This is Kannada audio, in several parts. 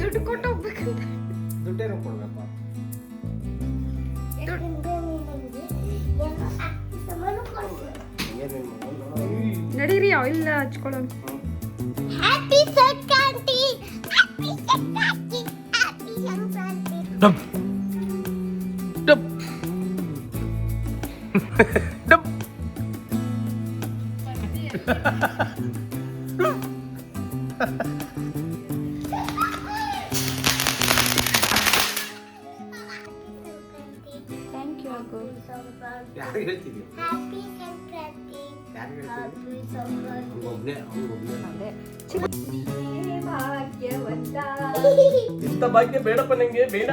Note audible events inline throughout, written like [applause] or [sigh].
ದುಡ್ಡು ಕೊಟ್ಟು ಹೋಗ್ಬೇಕಂತ. ದುಡ್ಡೇನು ಕೊಡ್ಬೇಕು? ನಡೀರಿ ಆಯಿಲ್ ಹಚ್ಕೊಳ್ಳೋಣ. ಹ್ಯಾಪಿ ಥ್ಯಾಂಕ್ ಯು ಅಗು ಯಾರಿಗೆ ಹೇಳ್ತಿದ್ಯಾ ಹ್ಯಾಪಿ ಸಂಕ್ರಾಂತಿ ಯಾರಿಗೆ ಹೇಳ್ತಿದ್ಯಾ ಹ್ಯಾಪಿ ಸಂಕ್ರಾಂತಿ ಒಬ್ಬನೇ ಒಬ್ಬನೇ ಅದೇ ಭಾಗ್ಯವಂತ ಇಂಥ ಭಾಗ್ಯ ಬೇಡಪ್ಪ ನಂಗೆ ಬೇಡ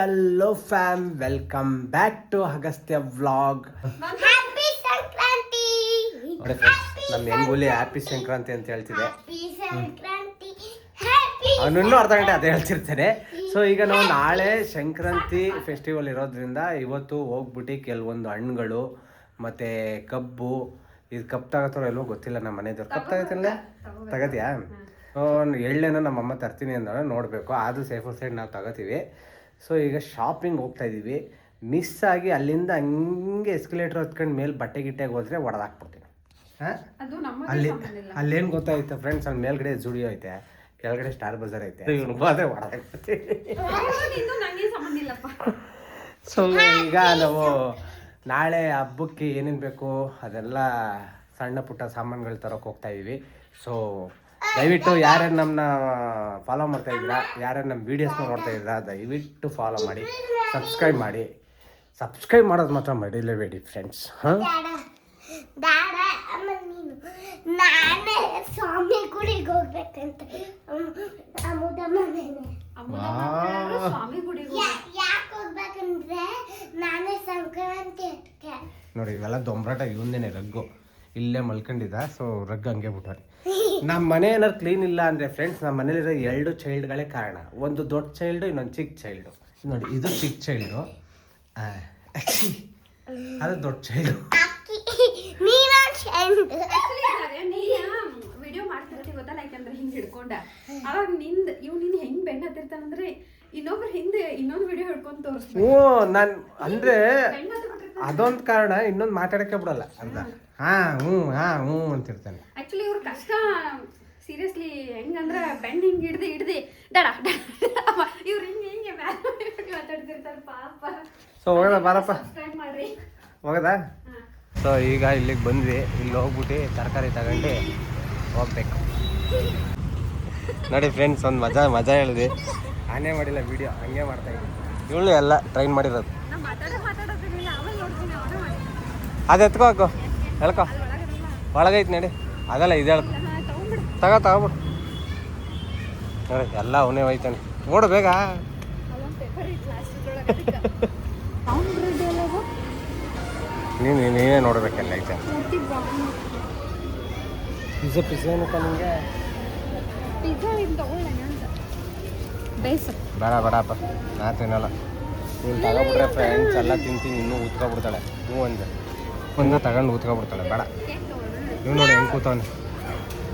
hello fam welcome back to Agastya vlog happy Sankranti ನೋಡಿ ನಮ್ಮ ಹೆಂಗುಲಿ ಹ್ಯಾಪಿ ಸಂಕ್ರಾಂತಿ ಅಂತ ಹೇಳ್ತಿದೆ. ಹ್ಯಾಪಿ ಸಂಕ್ರಾಂತಿ ಹ್ಯಾಪಿ ಅವನನ್ನು ಅರ್ಧ ಗಂಟೆ ಅದೇ ಹೇಳ್ತಿರ್ತಾನೆ. ಸೊ ಈಗ ನಾವು ನಾಳೆ ಸಂಕ್ರಾಂತಿ ಫೆಸ್ಟಿವಲ್ ಇರೋದ್ರಿಂದ ಇವತ್ತು ಹೋಗ್ಬಿಟ್ಟು ಕೆಲವೊಂದು ಹಣ್ಣುಗಳು ಮತ್ತೆ ಕಬ್ಬು ಇದು ಕಪ್ ತಗೋತಾರೋ ಎಲ್ಲೋ ಗೊತ್ತಿಲ್ಲ ನಮ್ಮ ಮನೆಯವ್ರು. ಕಪ್ ತಗೋತಿಲ್ಲ ತಗತಿಯಾ? ಎಳ್ಳೆನ ನಮ್ಮ ಅಮ್ಮ ತರ್ತೀನಿ ಅಂದಾಗ ನೋಡಬೇಕು. ಅದು ಸೇಫರ್ ಸೈಡ್ ನಾವು ತಗೋತೀವಿ. ಸೊ ಈಗ ಶಾಪಿಂಗ್ ಹೋಗ್ತಾ ಇದ್ದೀವಿ ಮಿಸ್ ಆಗಿ ಅಲ್ಲಿಂದ ಹಂಗೆ ಎಸ್ಕಲೇಟರ್ ಹತ್ಕೊಂಡು ಮೇಲೆ ಬಟ್ಟೆ ಗಿಟ್ಟೆಗೆ ಹೋದ್ರೆ ಹೊಡೆದಾಕ್ಬಿಡ್ತೀನಿ ಹಾಂ? ಅದು ನಮ್ಮ ಅಲ್ಲಿ ಅಲ್ಲೇನು ಗೊತ್ತಾಯ್ತು ಫ್ರೆಂಡ್ಸ್ ಅಲ್ಲಿ ಮೇಲ್ಗಡೆ ಜುಡಿಯೋ ಐತೆ ಕೆಳಗಡೆ ಸ್ಟಾರ್ ಬಜಾರ್ ಐತೆ. ಅದೇ ಹೊಡೆದಾಕ್ಬಿಡ್ತೀನಿ ಸಂಬಂಧ ಇಲ್ಲಪ್ಪ. ಸೊ ಈಗ ನಾವು ನಾಳೆ ಹಬ್ಬಕ್ಕೆ ಏನೇನು ಬೇಕು ಅದೆಲ್ಲ ಸಣ್ಣ ಪುಟ್ಟ ಸಾಮಾನುಗಳು ತರೋಕೆ ಹೋಗ್ತಾ ಇದ್ದೀವಿ ಸೊ ದಯವಿಟ್ಟು ಯಾರ್ಯಾರು ನಮ್ಮನ್ನ ಫಾಲೋ ಮಾಡ್ತಾ ಇದ್ದೀರಾ ಯಾರ್ಯಾರು ನಮ್ಮ ವೀಡಿಯೋಸ್ನ ನೋಡ್ತಾ ಇದ್ದೀರಾ ದಯವಿಟ್ಟು ಫಾಲೋ ಮಾಡಿ ಸಬ್ಸ್ಕ್ರೈಬ್ ಮಾಡಿ. ಸಬ್ಸ್ಕ್ರೈಬ್ ಮಾಡೋದು ಮಾತ್ರ ಮಡಿಲೇಬೇಡಿ ಫ್ರೆಂಡ್ಸ್ ಹಾಂ? ನೀನು ಸ್ವಾಮಿ ಗುಡಿಗೆ ಹೋಗ್ಬೇಕಂತ. ಯಾಕೆ ಹೋಗ್ಬೇಕಂದ್ರೆ ನಾನೇ ಸಂಕ್ರಾಂತಿ ನೋಡಿ ಇವೆಲ್ಲ ದೊಂಬರಾಟ ಇವಂದೇನೆ ರಗ್ಗು. ಇಲ್ಲೇ ಮಲ್ಕೊಂಡಿದ್ದ ಸೊ ರಗ್ ಹಂಗೆ ಬಿಟ್ಟಾರೆ ನಮ್ಮ ಮನೆ ಏನಾರು ಕ್ಲೀನ್ ಇಲ್ಲ ಅಂದರೆ ಫ್ರೆಂಡ್ಸ್ ನಮ್ಮ ಮನೇಲಿರೋ ಎರಡು ಚೈಲ್ಡ್ಗಳೇ ಕಾರಣ. ಒಂದು ದೊಡ್ಡ ಚೈಲ್ಡು ಇನ್ನೊಂದು ಚಿಕ್ಕ ಚೈಲ್ಡು ನೋಡಿ ಇದು ಚಿಕ್ಕ ಚೈಲ್ಡು ಅದು ದೊಡ್ಡ ಚೈಲ್ಡು ವಿಡಿಯೋ ಮಾಡ್ತಿರ್ತೀವಿ ಗೊತ್ತಲ್ಲ ಯಾಕಂದ್ರೆ ಹಿಂಗ್ ಹಿಡ್ಕೊಂಡ. ಅವಾಗ ನಿಂದ ಇವ್ ನಿನ್ ಹೆಂಗ್ ಹತ್ತಿರ್ತಾನಂದ್ರೆ ಇನ್ನೊಬ್ರ ಹಿಂದೆ ಇನ್ನೊಂದು ವಿಡಿಯೋ ಹಿಡ್ಕೊಂಡು ತೋರಿಸ್ತೀನಿ ಓ ನಾನು ಅಂದರೆ ಅದೊಂದು ಕಾರಣ ಇನ್ನೊಂದು ಮಾತಾಡಕ್ಕೆ ಬಿಡಲ್ಲ ಅಂತ. ಹಾ ಹ್ಞೂ ಹಾ ಹ್ಞೂ ಅಂತಿರ್ತಾನೆ. ಆಕ್ಚುಲಿ ಇವ್ರ ಕಷ್ಟ ಸೀರಿಯಸ್ಲಿ ಹೆಂಗಂದ್ರೆ ಬೆಂಡ್ ಹಿಂಗೆ ಹಿಡ್ದು ಹಿಡ್ದು. ಡಡ ಇವ್ರು ಹಿಂಗೆ ಹಿಂಗೆ ಮಾತಾಡ್ತಿರ್ತಾರೆ ಪಾಪ. ಸೊ ಹೋಗೋದ ಬಾರಪ್ಪ. ಸಬ್ಸ್ಕ್ರೈಬ್ ಮಾಡ್ರಿ. ಹೋಗದಾ? ಸೊ ಈಗ ಇಲ್ಲಿಗೆ ಬಂದ್ವಿ. ಇಲ್ಲಿ ಹೋಗ್ಬಿಟ್ಟು ತರಕಾರಿ ತಗೊಂಡು ಹೋಗ್ಬೇಕು. ನೋಡಿ ಫ್ರೆಂಡ್ಸ್ ಒಂದು ಮಜಾ ಮಜಾ ಹೇಳಿದೆ ನಾನೇ ಮಾಡಿಲ್ಲ ವಿಡಿಯೋ ಹಂಗೆ ಮಾಡ್ತಾ ಇದ್ದೀನಿ. ಇವಳು ಎಲ್ಲ ಟ್ರೈನ್ ಮಾಡಿರೋದು ನಾ ಮಾತಾಡೋ ಮಾತಾಡೋದಿಲ್ಲ ಆಮೇಲೆ ನೋಡ್ತೀನಿ ಅವನೇ ಮಾಡಿ ಅದು ಎತ್ಕೋ ಹಾಕು. ಹೇಳ್ಕೊ ಒಳಗೈತೆ ನಡಿ. ಅದಲ್ಲ ಇದು ಹೇಳ್ಕೊ. ತಗೋ ತಗೋಬಿಡು ನೋಡಿ ಎಲ್ಲ ಅವನೇ ಹೋಯ್ತಾನೆ ಓಡು ಬೇಗ. ನೀನು ನೀನೇ ನೋಡ್ಬೇಕಲ್ಲ ಐತೆ. ಪಿಜ್ಜಾ ಪಿಜ್ಜಾ ಏನಪ್ಪ ನಿಮಗೆ ಬೇಡ ಬೇಡಪ್ಪ ನಾ ತಿನ್ನಲ್ಲ. ನೀನು ತಗೋಬಿಟ್ರೆ ಫ್ರೆಂಡ್ಸ್ ಎಲ್ಲ ತಿಂತೀನಿ ಇನ್ನೂ ಉತ್ಕೊಬಿಡ್ತಾಳೆ ಹ್ಞೂ ಒಂದು ಒಂದು ತಗೊಂಡು ಊತ್ಕೊಬಿಡ್ತಾಳೆ ಬೇಡ. ನೀವು ನೋಡಿ ಹೆಂಗೆ ಕೂತವನು.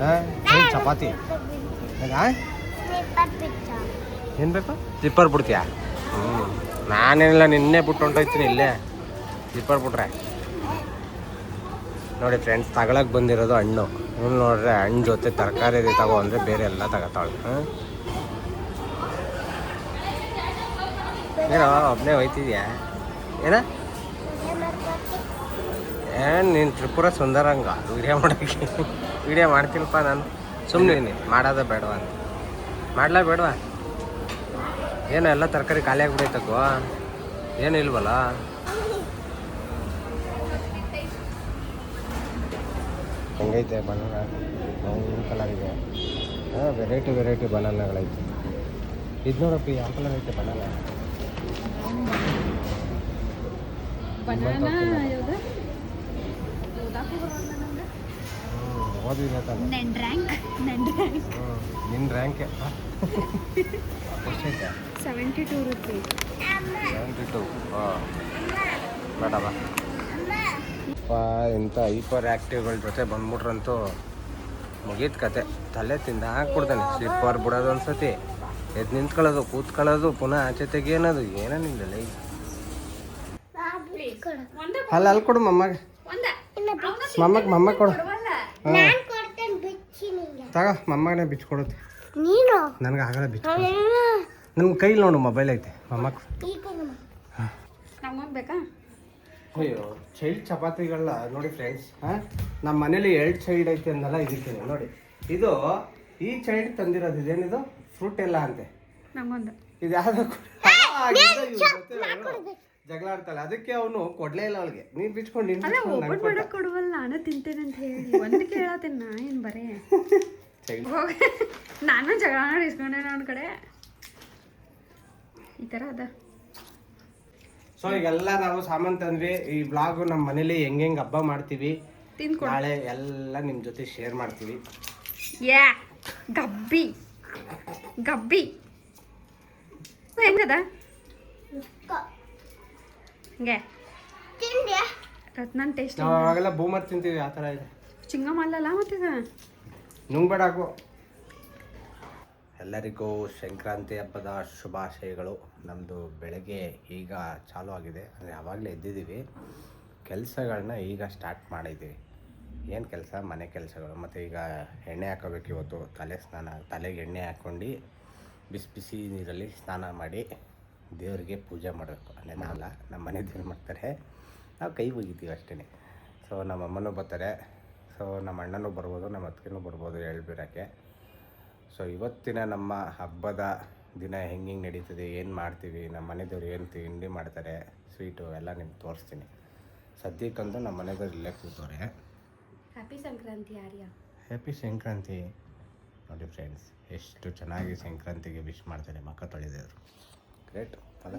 ಹಾಂ ಚಪಾತಿ. ಏನು ಬೇಕು? ಸ್ಲಿಪ್ಪರ್ ಬಿಡ್ತೀಯಾ? ಹ್ಞೂ ನಾನೇನಿಲ್ಲ, ನಿನ್ನೆ ಬಿಟ್ಟು ಹೊಂಟೋಯ್ತೀನಿ ಇಲ್ಲೇ. ಜಿಪ್ಪರ್ ಬಿಟ್ರೆ. ನೋಡಿ ಫ್ರೆಂಡ್ಸ್ ತಗೊಳಕ್ ಬಂದಿರೋದು ಹಣ್ಣು. ಇವ್ನು ನೋಡ್ರೆ ಹಣ್ಣು ಜೊತೆ ತರಕಾರಿ ತಗೋ ಅಂದರೆ ಬೇರೆ ಎಲ್ಲ ತಗೋತಾಳೆ ಹಾಂ ಏನೋ ಒಬ್ಬನೇ ಹೋಯ್ತಿದ್ಯಾ? ಏನ? ಏನು ನೀನು ತ್ರಿಪುರ ಸುಂದರಂಗ? ವಿಡಿಯೋ ಮಾಡೋಕ್ಕೆ. ವಿಡಿಯೋ ಮಾಡ್ತೀನಪ್ಪ ನಾನು. ಸುಮ್ಮನೆ ಮಾಡೋದ ಬೇಡವಾ ಅಂತ. ಮಾಡ್ಲಾ ಬೇಡವಾ? ಏನು ಎಲ್ಲ ತರಕಾರಿ ಖಾಲಿ ಆಗಿಬಿಡೈತಕ್ಕೋ ಏನು ಇಲ್ವಲ್ಲ? ಹೆಂಗೈತೆ ಬನಾನ? ಕಲರ್ ಇದೆ. ಹಾಂ ವೆರೈಟಿ ವೆರೈಟಿ ಬನಾನಗಳೈತೆ. ಇದು ನೋಡಪ್ಪ ಯಾವ ಕಲರ್ ಐತೆ ಬನಾನ. ರ್ಯಾಂಕ್ ರ್ಯಾಂಕ್ ನಿನ್ನ ರ್ಯಾಂಕೆ ಎಷ್ಟೈತೆ seventy two rupees seventy two ಹಾಂ. ಬೇಡವಾ ಇಂಥ ಹೈಪರ್ ಆ್ಯಕ್ಟಿವ್ಗಳ ಜೊತೆ ಬಂದ್ಬಿಟ್ರಂತೂ ಮುಗೀತು ಕತೆ. ತಲೆ ತಿಂದ ಹಾಕ್ಬಿಡ್ತಾನೆ. ಸ್ಲಿಪ್ಪರ್ ಬಿಡೋದು ಅನ್ಸತಿ ಎದ್ದು ನಿಂತ್ಕೊಳ್ಳೋದು ಕೂತ್ಕೊಳ್ಳೋದು ಪುನಃ ಆಚೆ ತೆಗಿಯೋದು ಏನೋ ನಿಂದಲ್ಲ ಅಲ್ಲ ಅಲ್ಲಿ ಕೊಡು ಮಮ್ಮಗೆ. ಮಮ್ಮಗ್ ಮಮ್ಮ ಕೊಡು. ತಗೋ ಮಮ್ಮಗನೇ ಬಿಚ್ಕೊಡುತ್ತೆ. ನೀನು? ನನಗೆ ಆಗಲ್ಲ ಬಿಚ್ಚ ನನ್ನ ಕೈಲಿ ನೋಡು ಮೊಬೈಲ್ ಐತೆ ನಮಗೆ ಅಯ್ಯೋ ಚೈಲ್ಡ್ ಚಪಾತಿಗಳ ನೋಡಿ ಫ್ರೆಂಡ್ಸ್ ಹಾಂ? ನಮ್ಮ ಮನೇಲಿ ಎರಡು ಚೈಲ್ಡ್ ಐತೆ ಅಂದಲ್ಲ ಇದಕ್ಕೆ ನೋಡಿ. ಇದು ಈ ಚೈಲ್ಡ್ ತಂದಿರೋದು ಇದೇನಿದು? ಫ್ರೂಟ್ ಎಲ್ಲ ಅಂತೆ. ನಮಗೊಂದು ಇದು ಯಾವ್ದು ಜಗಳ ಆಡ್ತಾಳೆ. ಅದಕ್ಕೆ ಅವನು ಕೊಡ್ಲೇ ಇಲ್ಲ ಅವಳಿಗೆ. ನೀನ್ ಬಿಚ್ಕೊಂಡು ಅಲ್ಲ ಮಾಡಕ್ ಕೊಡುವಲ್ಲ ನಾನು ತಿಂತೇನೆ ಅಂತ ಹೇಳಿ. ಒಂದು ಕೇಳತ್ತೇನೆ ನಾ ಏನು ಬರೇ? Child. ನಾನು ಜಗಳ ಮಾಡಿ ಇಸ್ಕೊಂಡೆ ನನ್ನ ಕಡೆ. ಈ ಥರ ಅದ. ಸೊ ಈಗೆಲ್ಲ ನಾವು ಸಾಮಾನು ತಂದ್ವಿ ಈ ಬ್ಲಾಗ್ ನಮ್ಮ ಮನೇಲಿ ಹೆಂಗ್ ಹೆಂಗ್ ಹಬ್ಬ ಮಾಡ್ತೀವಿ. ತಿಂದ್ಕೊಡು ನಾಳೆ ಎಲ್ಲ ನಿಮ್ಮ ಜೊತೆ ಶೇರ್ ಮಾಡ್ತೀವಿ. ಯಾ ಗಬ್ಬಿ. ಗಬ್ಬಿ. ಹೆಂಗದ? ಹಿಂಗೆ. ತಿಂದ್ಯಾ? ರತ್ನನ್ ಟೇಸ್ಟ್ ನಾವು ಅವಾಗೆಲ್ಲ ಬೂಮರ್ ತಿಂತೀವಿ ಆ ಥರ ಇದೆ. ನುಂಗ್ಬೇಡ ಹಾಕು ಎಲ್ಲರಿಗೂ ಸಂಕ್ರಾಂತಿ ಹಬ್ಬದ ಶುಭಾಶಯಗಳು. ನಮ್ಮದು ಬೆಳಗ್ಗೆ ಈಗ ಚಾಲೂ ಆಗಿದೆ. ಅಂದರೆ ಆವಾಗಲೇ ಎದ್ದಿದ್ದೀವಿ. ಕೆಲಸಗಳನ್ನ ಈಗ ಸ್ಟಾರ್ಟ್ ಮಾಡಿದ್ದೀವಿ. ಏನು ಕೆಲಸ? ಮನೆ ಕೆಲಸಗಳು. ಮತ್ತು ಈಗ ಎಣ್ಣೆ ಹಾಕೋಬೇಕು ಇವತ್ತು ತಲೆ ಸ್ನಾನ ತಲೆಗೆ ಎಣ್ಣೆ ಹಾಕ್ಕೊಂಡು ಬಿಸಿ ಬಿಸಿ ನೀರಲ್ಲಿ ಸ್ನಾನ ಮಾಡಿ ದೇವರಿಗೆ ಪೂಜೆ ಮಾಡಬೇಕು. ಅಂದರೆ ನಾವಲ್ಲ ನಮ್ಮ ಮನೆ ದೇವ್ರು ಮಾಡ್ತಾರೆ. ನಾವು ಕೈ ಹೋಗಿದ್ದೀವಿ ಅಷ್ಟೇ ಸೊ ನಮ್ಮ ಅಮ್ಮನೂ ಬರ್ತಾರೆ. ಸೊ ನಮ್ಮ ಅಣ್ಣನೂ ಬರ್ಬೋದು ನಮ್ಮ ಅತ್ತಿಗೆನೂ ಬರ್ಬೋದು ಹೇಳ್ಬಿಡೋಕ್ಕೆ. ಸೊ ಇವತ್ತಿನ ನಮ್ಮ ಹಬ್ಬದ ದಿನ ಹೆಂಗೆ ಹೆಂಗೆ ನಡೀತದೆ ಏನು ಮಾಡ್ತೀವಿ ನಮ್ಮ ಮನೆದೇವ್ರು ಏನು ತಿಂಡಿ ಮಾಡ್ತಾರೆ ಸ್ವೀಟು ಎಲ್ಲ ನಿಮ್ಗೆ ತೋರಿಸ್ತೀನಿ. ಸದ್ಯಕ್ಕಂತೂ ನಮ್ಮ ಮನೆದವ್ರು ಇಲ್ಲೇ ಕೂತವ್ರೆ. ಹ್ಯಾಪಿ ಸಂಕ್ರಾಂತಿ ಆರ್ಯ. ಹ್ಯಾಪಿ ಸಂಕ್ರಾಂತಿ. ನೋಡಿ ಫ್ರೆಂಡ್ಸ್ ಎಷ್ಟು ಚೆನ್ನಾಗಿ ಸಂಕ್ರಾಂತಿಗೆ ವಿಶ್ ಮಾಡ್ತಾರೆ ಮಕ್ಕ ತೊಳೆದೇವ್ರು ಗ್ರೇಟ್. ಅಲ್ಲ?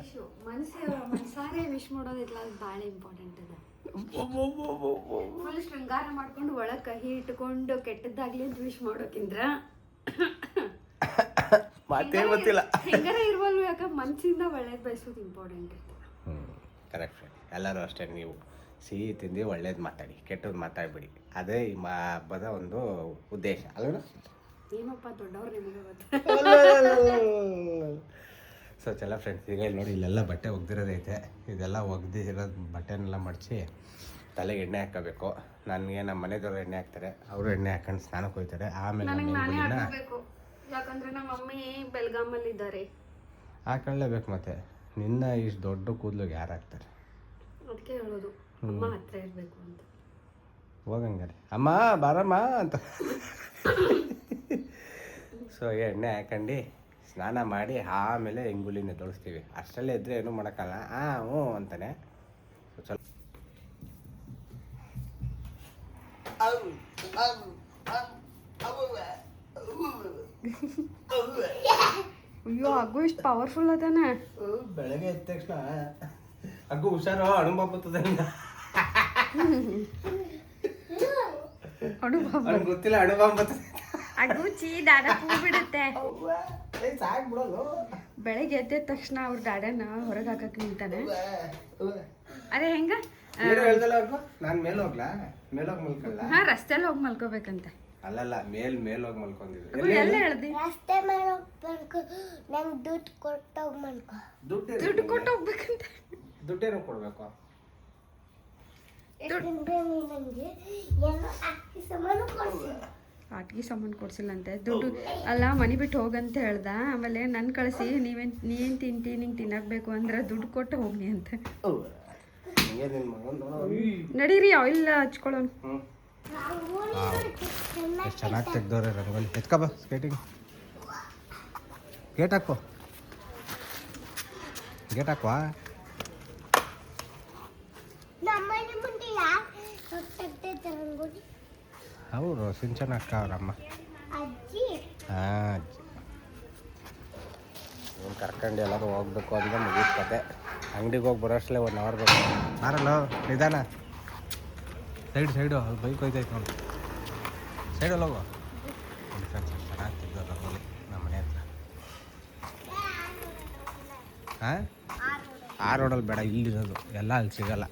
ಮನಸ್ಸು ಮನಸಾರೆ ವಿಶ್ ಮಾಡೋದಿಲ್ಲ ಅದು ಭಾಳ ಇಂಪಾರ್ಟೆಂಟ್ ಅದ. ಫುಲ್ ಶೃಂಗಾರ ಮಾಡ್ಕೊಂಡು ಒಳಗೆ ಕಹಿ ಇಟ್ಕೊಂಡು ಕೆಟ್ಟದ್ದಾಗ್ಲಿ ಅಂತ ವಿಶ್ ಮಾಡೋಕ್ಕಿಂದ್ರ ಮಾತೇ ಗೊತ್ತಿಲ್ಲ. ಹೆಂಗಾರ ಇರ್ವಲ್ವ ಯಾಕ? ಮನ್ಸಿಂದ ಒಳ್ಳೇದು ಬಯಸೋದು ಇಂಪಾರ್ಟೆಂಟ್ ಹ್ಮ್ ಕರೆಕ್ಟ್ ಎಲ್ಲರೂ ಅಷ್ಟೇ ನೀವು ಸಿಹಿ ತಿಂದು ಒಳ್ಳೇದು ಮಾತಾಡಿ ಕೆಟ್ಟದ್ದು ಮಾತಾಡಬೇಡಿ. ಅದೇ ಈ ಮಾ ಹಬ್ಬದ ಒಂದು ಉದ್ದೇಶ. ಅಲ್ವ ಏನಪ್ಪ ದೊಡ್ಡವ್ರು ನಿಮಗೆ ಗೊತ್ತ? ಸೊ ಚಲ ಫ್ರೆಂಡ್ಸ್ ಈಗ ಇಲ್ಲಿ ನೋಡಿ ಇಲ್ಲೆಲ್ಲ ಬಟ್ಟೆ ಒಗ್ದಿರೋದೈತೆ ಇದೆಲ್ಲ ಒಗ್ದಿರೋದು ಬಟ್ಟೆನೆಲ್ಲ ಮಡಚಿ ತಲೆಗೆ ಎಣ್ಣೆ ಹಾಕೋಬೇಕು. ನನಗೆ ನಮ್ಮ ಮನೆಯವರು ಎಣ್ಣೆ ಹಾಕ್ತಾರೆ. ಅವರು ಎಣ್ಣೆ ಹಾಕೊಂಡು ಸ್ನಾನಕ್ಕೆ ಹೋಗ್ತಾರೆ. ಆಮೇಲೆ ನನಗೆ ನಾನೇ ಹಾಕಬೇಕು. ಯಾಕಂದ್ರೆ ನಮ್ಮ ಮಮ್ಮಿ ಬೆಲ್ಗಾಮಲ್ಲಿ ಇದ್ದಾರೆ ಹಾಕೊಳ್ಳೇಬೇಕು ಮತ್ತೆ. ನಿನ್ನ ಇಷ್ಟು ದೊಡ್ಡ ಕೂದಲಿಗೆ ಯಾರು ಹಾಕ್ತಾರೆ? ಅದಕ್ಕೆ ಹೇಳೋದು. ಅಮ್ಮ ಹತ್ರ ಇರಬೇಕು ಅಂತ. ಹೋಗಂಗಾರೆ. ಅಮ್ಮ ಬಾರಮ್ಮ ಅಂತ. [laughs] ಸೊ ಎಣ್ಣೆ ಹಾಕೊಂಡು ಸ್ನಾನ ಮಾಡಿ ಆಮೇಲೆ ಎಂಗುಲಿನ ತೊಳಸ್ತೀವಿ. ಅಷ್ಟರಲ್ಲೇ ಇದ್ರೆ ಏನೂ ಮಾಡೋಕ್ಕಲ್ಲ ಹಾಂ ಹ್ಞೂ ಅಂತಾನೆ. ಸ್ವಲ್ಪ ಅಯ್ಯೋ ಅಗು ಇಷ್ಟು ಪವರ್ಫುಲ್ ಅದಾನೆ. ಬೆಳಗ್ಗೆ ಎದ್ದ ತಕ್ಷಣ ಅಗ್ಗು ಹುಷಾರು ಅನುಭವ ಬರ್ತದೆ ಗೊತ್ತಿಲ್ಲ ಅನುಭವ ಬರ್ತದೆ ಅಗು ಚೀ ದಾದ ಹೂ ಬಿಡುತ್ತೆ. ಬೆಳಗ್ಗೆ ಎದ್ದ ತಕ್ಷಣ ಅವ್ರ ದಾಡನ ಹೊರಗೆ ಹಾಕಕ್ ನಿಂತಾನೆ. ಅದೇ ಹೆಂಗ? ನಾನು ಮೇಲೆ ಹೋಗ್ಲಾ? ಮೇಲೋಗಿ ಮಲ್ಕೊಳ್ಳ ಹಾ ರಸ್ತೆಯಲ್ಲಿ ಹೋಗಿ ಮಲ್ಕೋಬೇಕಂತೆ. ಅಲ್ಲಲ್ಲ ಮೇಲ್ ಮೇಲ್ ಹೋಗಿ ಮಲ್ಕೊಂಡಿದ್ರು ಎಲ್ಲ ಹೇಳ್ದಿ? ರಸ್ತೆ ಮೇಲೆ ಹೋಗ್ಬೇಕು ನಂಗೆ ದುಡ್ಡು ಕೊಟ್ಟೋಗ್ ಮನ್ಕೋ ದುಡ್ಡು ದುಡ್ಡು ಕೊಟ್ಟು ಹೋಗ್ಬೇಕಂತ. ದುಡ್ಡೇನು ಕೊಡ್ಬೇಕು? ದುಡ್ಡು ನನಗೆ ಏನೋ ಅಕ್ಕಿ ಸಾಮಾನು ಕೊಡ್ಸಿ. ಆಟಿಗೆ ಸಾಮಾನು ಕೊಡ್ಸಿಲ್ಲಂತೆ. ದುಡ್ಡು ಅಲ್ಲ ಮನೆ ಬಿಟ್ಟು ಹೋಗಂತ ಹೇಳ್ದ. ಆಮೇಲೆ ನನ್ನ ಕಳಿಸಿ ನೀವೇನ್ ನೀನ್ ತಿಂತಿ ನಿಂಗೆ ತಿನ್ನಕ್ಬೇಕು ಅಂದ್ರೆ ದುಡ್ಡು ಕೊಟ್ಟು ಹೋಗಿ ಅಂತ. ನಡೀರಿ ಆಯಿಲ್ ಹಚ್ಕೊಳ್ಳೋಣ. ಚೆನ್ನಾಗಿ ತೆಗ್ದವ್ರೆ ರಂಗೋಲಿ ಎತ್ಕಬ ಸ್ಕೇಟಿಂಗ್ ಗೇಟ್ ಹಾಕೋ ಗೇಟ್ ಹಾಕುವ. ನಮ್ಮನೆ ಮುಂದೆ ಯಾರು ರಂಗೋಲಿ ಅವರು ಸಿಂಚನ ಅಕ್ಕ ಅವರಮ್ಮ. ಅಜ್ಜಿ. ಹಾಂ ಅಜ್ಜಿ. ಇವ್ನು ಕರ್ಕೊಂಡು ಎಲ್ಲರೂ ಹೋಗ್ಬೇಕು ಅಂದ್ರೆ ಮುಗಿಸ್ಕತೆ ಕತೆ ಅಂಗಡಿಗೆ ಹೋಗಿ ಬರೋಷ್ಟಲೇ ಒನ್ ಅವರ್ ಬೇಕು. ಬಾರಲ್ಲ ನಿಧಾನ. ಸೈಡ್ ಸೈಡು ಅಲ್ಲಿ ಬೈಕ್ ಹೋಯ್ತೈತೆ ನೋಡಿ. ಸೈಡಲ್ಲಿ ಹೋಗು ರಂಗೋಲಿ ನಮ್ಮ ಮನೆ ಹತ್ರ ಹಾಂ ಆ ರೋಡಲ್ಲಿ ಬೇಡ ಇಲ್ಲಿರೋದು. ಎಲ್ಲ ಅಲ್ಲಿ ಸಿಗಲ್ಲ.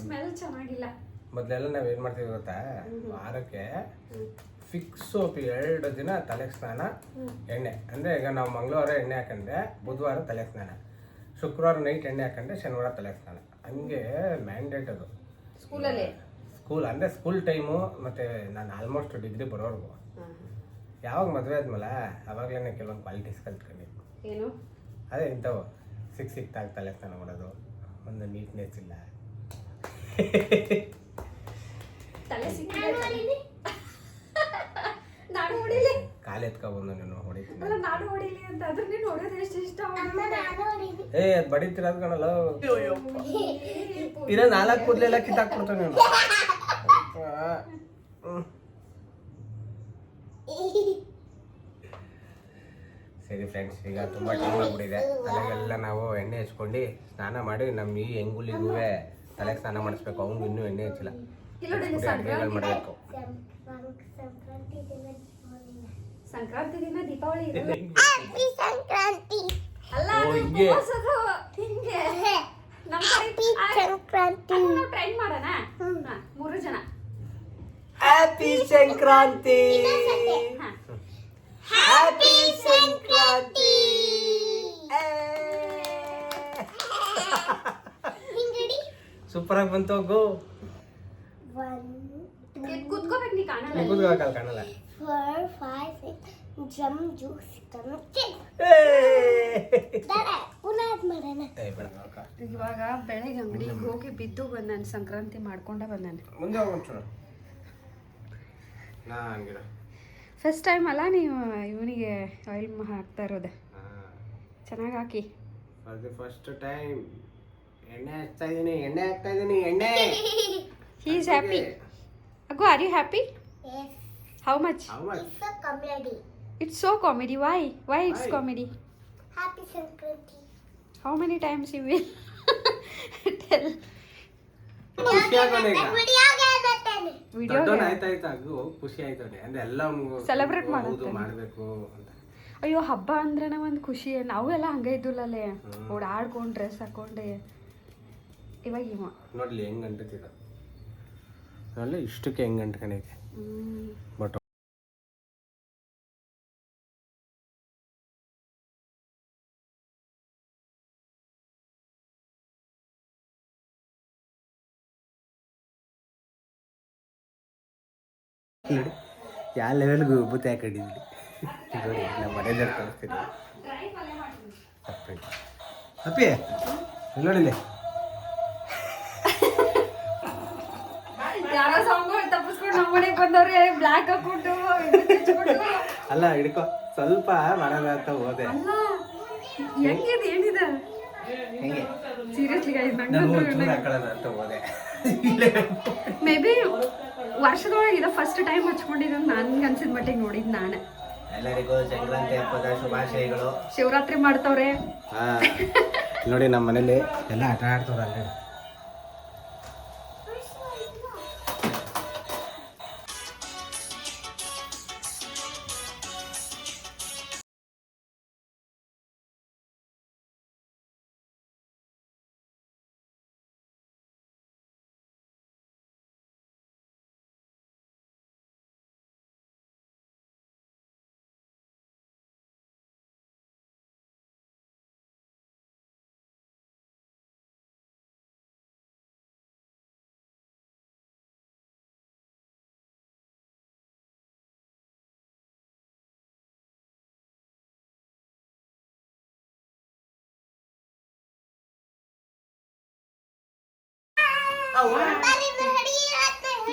ಸ್ಮೆಲ್ ಚೆನ್ನಾಗಿಲ್ಲ. ಮೊದಲೆಲ್ಲ ನಾವು ಏನು ಮಾಡ್ತೀವಿ ಗೊತ್ತಾ? ವಾರಕ್ಕೆ ಫಿಕ್ಸ್ ಎರಡು ದಿನ ತಲೆ ಸ್ನಾನ ಎಣ್ಣೆ. ಅಂದರೆ ಈಗ ನಾವು ಮಂಗಳವಾರ ಎಣ್ಣೆ ಹಾಕೊಂಡ್ರೆ ಬುಧವಾರ ತಲೆ ಸ್ನಾನ. ಶುಕ್ರವಾರ ನೈಟ್ ಎಣ್ಣೆ ಹಾಕೊಂಡ್ರೆ ಶನಿವಾರ ತಲೆ ಸ್ನಾನ. ಹಂಗೆ ಮ್ಯಾಂಡೇಟ್ ಅದು. ಸ್ಕೂಲಲ್ಲಿ? ಸ್ಕೂಲ್ ಅಂದರೆ ಸ್ಕೂಲ್ ಟೈಮು ಮತ್ತು ನಾನು ಆಲ್ಮೋಸ್ಟ್ ಡಿಗ್ರಿ ಬರೋರ್ಗು ಯಾವಾಗ ಮದುವೆ ಆದ್ಮೇಲೆ ಅವಾಗಲೇ ಕೆಲವೊಂದು ಕ್ವಾಲಿಟೀಸ್ ಕಲ್ತ್ಕೊಂಡಿದ್ದು ಏನು? ಅದೇ ಇಂಥವು. ಸಿಕ್ ಸಿಕ್ತಾಗ ತಲೆ ಸ್ನಾನ ಮಾಡೋದು. ಒಂದು ನೀಟ್ನೆಸ್ ಇಲ್ಲ. ತಲೆ ಸಿಕ್ಕಿ ನಾನು ಹೊಡಿಲಿ. ಕಾಲು ಎತ್ಕೊಬಂದು ನೀನು ಹೊಡಿತೀನಿ. ಅಲ್ಲ ನಾನು ಹೊಡಿಲಿ ಅಂತ. ಅದನ್ನೇ ನೋಡೋದು ಎಷ್ಟು ಇಷ್ಟ ನಾನು ಏ ಅದು ಬಡಿತಿರೋದು ಕಣಲ್ಲ. ಇರೋ ನಾಲ್ಕು ಕೂದಲೆಲ್ಲ ಕಿತ್ತಾಕ್ಬಿಡ್ತಾನೆ ನೀನು. ಸರಿ ಫ್ರೆಂಡ್ಸ್ ಈಗ ತುಂಬ ಟೈಮ್ ಆಗ್ಬಿಟ್ಟಿದೆ. ತಲೆಗೆಲ್ಲ ನಾವು ಎಣ್ಣೆ ಹಚ್ಕೊಂಡು ಸ್ನಾನ ಮಾಡಿ ನಮ್ಮ ಈ ಹೆಂಗುಲಿಗೂ ತಲೆಗೆ ಸ್ನಾನ ಮಾಡಿಸ್ಬೇಕು ಅವ್ನು ಇನ್ನೂ ಎಣ್ಣೆ ಹಚ್ಚಿಲ್ಲ. ಅಡುಗೆಗಳು ಮಾಡಬೇಕು. ಸಂಕ್ರಾಂತಿ ದಿನ ದೀಪಾವಳಿ. ಸಂಕ್ರಾಂತಿ. ಅಲ್ಲ ಹಿಂಗೆ. ಸಂಕ್ರಾಂತಿ. ಟ್ರೈ ಮಾಡೋಣ? ಮೂರು ಜನ. Happy Sankranti. Happy Sankranti. Super ಆಗಿ ಬಂತು. ಗೋ ಕುತ್ಕೋಬೇಕು ನೀ ಕಾಣಲ್ಲ. ಕೂತ್ಕೊಳ್ಳೋಕಲ್ಲ ಕಾಣಲ್ಲ four five six jam juice. ಇವಾಗ ಬೆಳಗ್ಗೆ ಅಂಗಡಿಗೆ ಹೋಗಿ ಬಿದ್ದು ಬಂದಾನೆ ಸಂಕ್ರಾಂತಿ ಮಾಡ್ಕೊಂಡ ಬಂದಾನೆ. ಮುಂದೆ ಫಸ್ಟ್ ಟೈಮ್ ಅಲ್ಲ ನೀವು ಇವನಿಗೆ ಆಯಿಲ್ ಹಾಕ್ತಾ ಇರೋದು? ಚೆನ್ನಾಗಿ ಹಾಕಿ. ಫಸ್ಟ್ ಟೈಮ್ ಎಣ್ಣೆ ಹಚ್ತಾ ಇದೀನಿ ಎಣ್ಣೆ ಹಾಕ್ತಾ ಇದೀನಿ ಎಣ್ಣೆ. He is happy ಅಗು are you happy Yes, how much how much it's a comedy. It's so comedy why why it's Why? Comedy Happy Sankranti how many times you will tell ಖುಷಿ ಆಗೋಣ ಈಗ ವಿಡಿಯೋ ದೊಡ್ಡವನ್ ಅಗ್ಗು ಖುಷಿ ಆಯ್ತಾನೆ ಅಂದ್ರೆ ಎಲ್ಲ ಅವ್ನಿಗೂ Celebrate ಹೌದು ಮಾಡುತ್ತೆ. ಮಾಡಬೇಕು ಅಂತ. ಅಯ್ಯೋ ಹಬ್ಬ ಅಂದ್ರೆ ಒಂದು ಖುಷಿ. ನಾವು ಎಲ್ಲ ಹಂಗೆ ಇದ್ದುಲ್ಲೇ ಓಡಾಡ್ಕೊಂಡು ಡ್ರೆಸ್ ಹಾಕೊಂಡೆ. ಇವಾಗ ಇವ. ನೋಡ್ಲಿ ಹೆಂಗ್ ಅಂಟತಿದ ನೋಡ್ಲಿ ಇಷ್ಟಕ್ಕೆ ಹೆಂಗ್ ಅಂಟ್ಕೊಂಡೈತೆ. ಬಟ್ ನೋಡಿ ಯಾವ ಲೆವೆಲ್ಗೆ ಉಬ್ಬುತ್ತೆ ಹಾಕೊಂಡಿದ್ವಿ ನೋಡಿ ನಮ್ಮ ಮನೆಯಲ್ಲಿ ಕಳಿಸ್ತೀನಿ ಅಪ್ಪಿ. ಅಪ್ಪಿ ನೋಡಿಲ್ಲಿ. ಯಾರೋ ಸಾಂಗ್ ತಪ್ಪಿಸ್ಕೊಂಡು ನಮ್ಮ ಮನೆಗೆ ಬಂದವ್ರೆ ಬ್ಲ್ಯಾಕ್ ಹಾಕೊಂಡು ಅಲ್ಲ ಹಿಡ್ಕೊ. ಸ್ವಲ್ಪ ಮಾಡೋಣ ಅಂತ ಹೋದೆ. ಹೆಂಗಿದೆ ಏನಿದೆ? ಹೆಂಗೆ? ಸೀರಿಯಸ್ಲಿ ನಾನು ಒಂಚೂರು ಹಾಕೊಳ್ಳೋಣ ಅಂತ ಹೋದೆ. ಮೇ ಬಿ ವರ್ಷದೊಳಗೆ ಇದ ಫಸ್ಟ್ ಟೈಮ್ ಹಚ್ಕೊಂಡಿದ್ದು ನನ್ಗೆ ಅನ್ಸಿದ ಮಟ್ಟಿಗೆ ನೋಡಿದ್ ನಾನೇ. ಎಲ್ಲರಿಗೂ ಸಂಕ್ರಾಂತಿ ಹಬ್ಬದ ಶುಭಾಶಯಗಳು. ಶಿವರಾತ್ರಿ ಮಾಡ್ತವ್ರೆ. ನೋಡಿ ನಮ್ಮ ಮನೇಲಿ ಎಲ್ಲ ಆಟ ಆಡ್ತವ್ರೆ ಅಲ್ಲಿ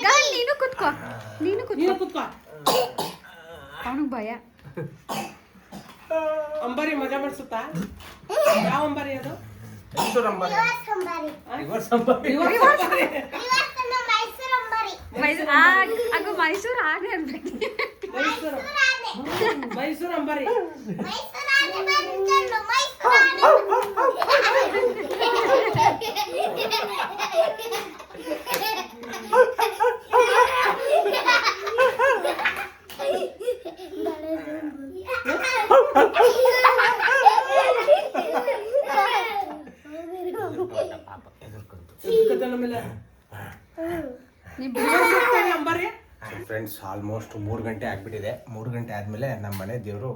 ಗಾಲ್ ನೀನು ಕುತ್ಕೋ. ನೀನು ನೀನು ಕುತ್ಕೋ. ಕುತ್ಕೋ ಅವನಿಗೆ ಭಯ. ಅಂಬಾರಿ ಮಜಾ ಮಾಡಿಸುತ್ತಾ? ಯಾವ ಅಂಬಾರಿ ಅದು? ಮೈಸೂರು ಅಂಬಾರಿ. ಸಂಬಾರಿ ರಿವರ್ಸ್ ಅಂಬಾರಿ. ಇವತ್ತು ಮೈಸೂರು ಅಂಬಾರಿ. ಮೈಸೂರು ಅದು ಮೈಸೂರು ಆನೆ ಅನ್ಬೇಕು. ಮೈಸೂರು ಮೈಸೂರು ಅಂಬಾರಿ ಮೈಸೂರು ಆನೆ ಬಂತಲ್ಲ, ಮೈಸೂರು ಎದ್ಕತ್ತಾನ ಆಮೇಲೆ ನೀ ರಿವರ್ಸ್ ಹೋಗ್ತಾನೆ ಅಂಬಾರಿ ಫ್ರೆಂಡ್ಸ್ ಆಲ್ಮೋಸ್ಟ್ ಮೂರು ಗಂಟೆ ಆಗಿಬಿಟ್ಟಿದೆ. ಮೂರು ಗಂಟೆ ಆದಮೇಲೆ ನಮ್ಮ ಮನೆ ದೇವರು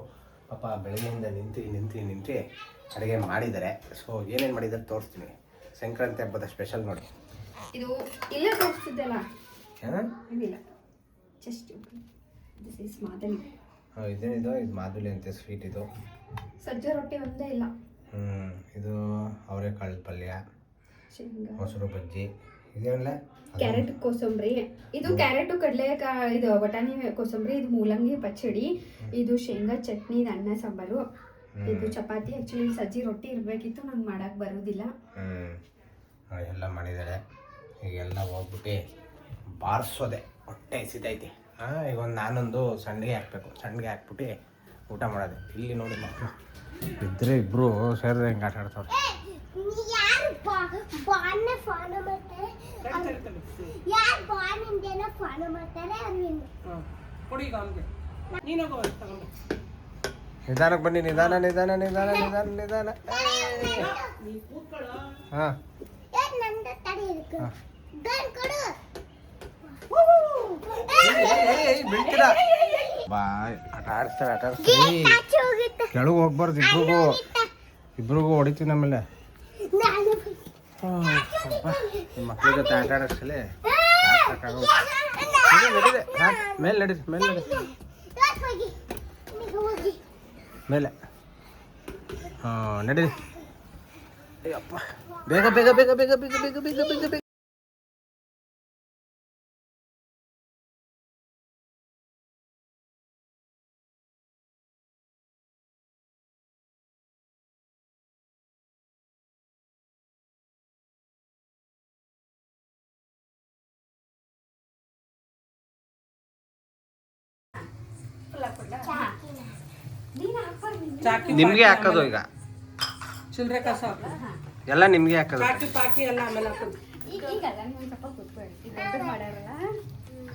ಪಾಪ ಬೆಳಗ್ಗೆಯಿಂದ ನಿಂತು ನಿಂತು ನಿಂತು ಅಡುಗೆ ಮಾಡಿದ್ದಾರೆ. ಸೊ ಏನೇನು ಮಾಡಿದ್ದಾರೆ ತೋರಿಸ್ತೀನಿ. ಸಂಕ್ರಾಂತಿ ಹಬ್ಬದ ಸ್ಪೆಷಲ್ ನೋಡಿ. ಇದು ಇಲ್ಲೇ ತೋರಿಸ್ತಿದ್ದಲ್ಲ? ಹಾಂ? ಇದಿಲ್ಲ ಜಸ್ಟ್ ದಿಸ್ ಇಸ್ ಮಾದಲಿ. ಇದೇನಿದು ಇದು? ಮಾದುಲಿ ಅಂತೆ ಸ್ವೀಟ್ ಇದು. ಸಜ್ಜೆ ರೊಟ್ಟಿ ಒಂದೇ ಇಲ್ಲ. ಹ್ಞೂ ಇದು ಅವರೆಕಾಳು ಪಲ್ಯ ಮೊಸರು ಬಜ್ಜಿ. ಇದೇನಲ್ಲ ಕ್ಯಾರೆಟ್ ಕೋಸಂಬರಿ. ಇದು ಕ್ಯಾರೆಟ್ ಕಡಲೆ ಇದು ಬಟಾಣಿ ಕೋಸಂಬರಿ ಇದು ಮೂಲಂಗಿ ಪಚ್ಚಡಿ ಇದು ಶೇಂಗಾ ಚಟ್ನಿ ಇದು ಅನ್ನ ಸಾಂಬಾರು ಇದು ಚಪಾತಿ. ಆಕ್ಚುಲಿ ಸಜ್ಜಿ ರೊಟ್ಟಿ ಇರಬೇಕಿತ್ತು ನಂಗೆ ಮಾಡಕ್ ಬರೋದಿಲ್ಲ. ಎಲ್ಲ ಮಾಡಿದ್ದಾರೆ ಈಗೆಲ್ಲ ಹೋಗ್ಬಿಟ್ಟು ಬಾರಿಸೋದೆ. ಹೊಟ್ಟೆ ಸಿದೈತಿ ಹಾಂ ಈಗ ಒಂದು ನಾನೊಂದು ಸಂಡಿಗೆ ಹಾಕ್ಬೇಕು. ಸಂಡಿಗೆ ಹಾಕ್ಬಿಟ್ಟು ಊಟ ಮಾಡೋದು. ಇಲ್ಲಿ ನೋಡಿ ಮಕ್ಕಳು ಇದ್ರೆ ಇಬ್ಬರು ಸೇರಿದ್ರೆ ಹೆಂಗೆ ಆಟ ಆಡ್ತಾವ್ರೆ. निधान बनी निधान निधान निधान निधान निधान आटाड़ी हम बार इबू इबू ಮಕ್ಳ ಜೊತೆ ಆಟ ಮೇಲೆ ನಡೀರಿ ಮೇಲೆ ನಡೀರಿ ನೀವು ಹೋಗಿ ಮೇಲೆ. ಹಾಂ ನಡೀರಿ ಅಯ್ಯಪ್ಪ. ಬೇಗ ಬೇಗ ಬೇಗ ಬೇಗ ಬೇಗ ಬೇಗ ಬೇಗ ಬೇಗ ಬೇಗ. ಚಾಕಿ ನಿಮಗೆ ಹಾಕೋದು ಈಗ. ಚಿಲ್ರೆ ಕಸ ಎಲ್ಲ ನಿಮಗೆ ಹಾಕೋದು. ಚಾಕಿ ಪಾಕಿ ಎಲ್ಲ ಆಮೇಲೆ ಹಾಕೋದು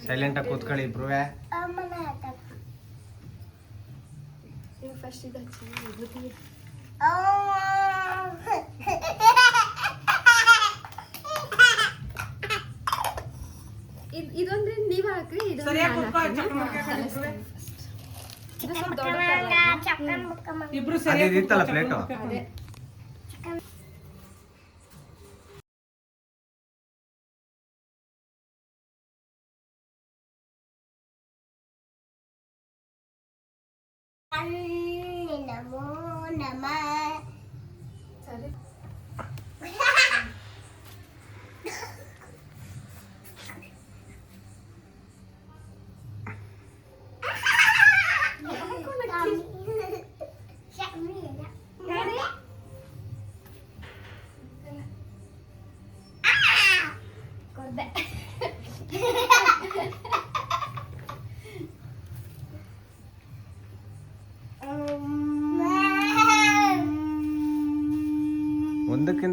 ಸೈಲೆಂಟ್ ಆಗಿ ಕೂತ್ಕೊಳ್ಳಿ ಇಬ್ರು ಇದೊಂದ್ರೆ ನೀವ್ ಹಾಕ್ರಿ ದೊಡ್ಡ ಇಬ್ರು ಸರಿ ಪ್ಲೇಟು ನಮೋ ನಮ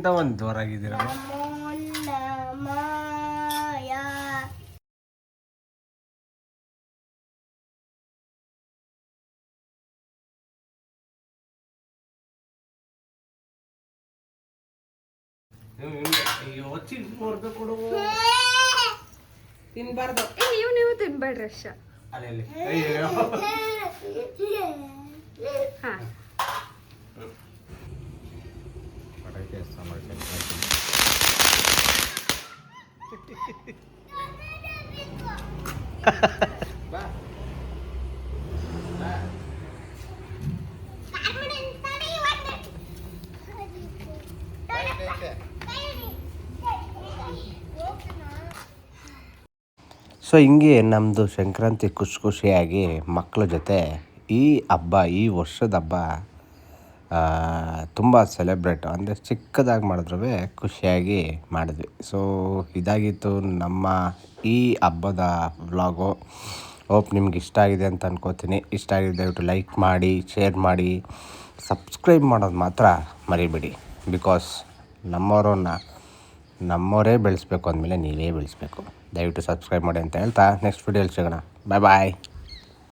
ಒಂದಕ್ಕಿಂತ ಒಂದು ಜೋರಾಗಿದ್ದೀರ ತಿನ್ಬಾರ್ದು. ಏ, ನೀವು ನೀವು ತಿನ್ಬೇಡ್ರಿ ಅಷ್ಟ. ಹಾ. ಪಟಾಕಿ ಹಚ್ತಾ ಮಾಡ್ಕೊಂಡು ಬಾ ಬಾ Thank you. ಸೊ ಹಿಂಗೆ ನಮ್ಮದು ಸಂಕ್ರಾಂತಿ ಖುಷಿ ಖುಷಿಯಾಗಿ ಮಕ್ಕಳ ಜೊತೆ ಈ ಹಬ್ಬ, ಈ ವರ್ಷದ ಹಬ್ಬ ತುಂಬ ಸೆಲೆಬ್ರೇಟ್ ಅಂದರೆ ಚಿಕ್ಕದಾಗಿ ಮಾಡಿದ್ರೂ ಖುಷಿಯಾಗಿ ಮಾಡಿದ್ವಿ. ಸೊ ಇದಾಗಿತ್ತು ನಮ್ಮ ಈ ಹಬ್ಬದ ವ್ಲಾಗು ಹೋಪ್ ನಿಮ್ಗೆ ಇಷ್ಟ ಆಗಿದೆ ಅಂತ ಅನ್ಕೋತೀನಿ. ಇಷ್ಟ ಆಗಿದೆ ದಯವಿಟ್ಟು ಲೈಕ್ ಮಾಡಿ ಶೇರ್ ಮಾಡಿ ಸಬ್ಸ್ಕ್ರೈಬ್ ಮಾಡೋದು ಮಾತ್ರ ಮರಿಬೇಡಿ. ಬಿಕಾಸ್ ನಮ್ಮವರನ್ನ ನಮ್ಮವರೇ ಬೆಳೆಸ್ಬೇಕು ಅಂದಮೇಲೆ ನೀವೇ ಬೆಳೆಸ್ಬೇಕು. ದಯವಿಟ್ಟು ಸಬ್ಸ್ಕ್ರೈಬ್ ಮಾಡಿ ಅಂತ ಹೇಳ್ತಾ ನೆಕ್ಸ್ಟ್ ವೀಡಿಯೋಲಿ ಸಿಗೋಣ. ಬಾಯ್ ಬಾಯ್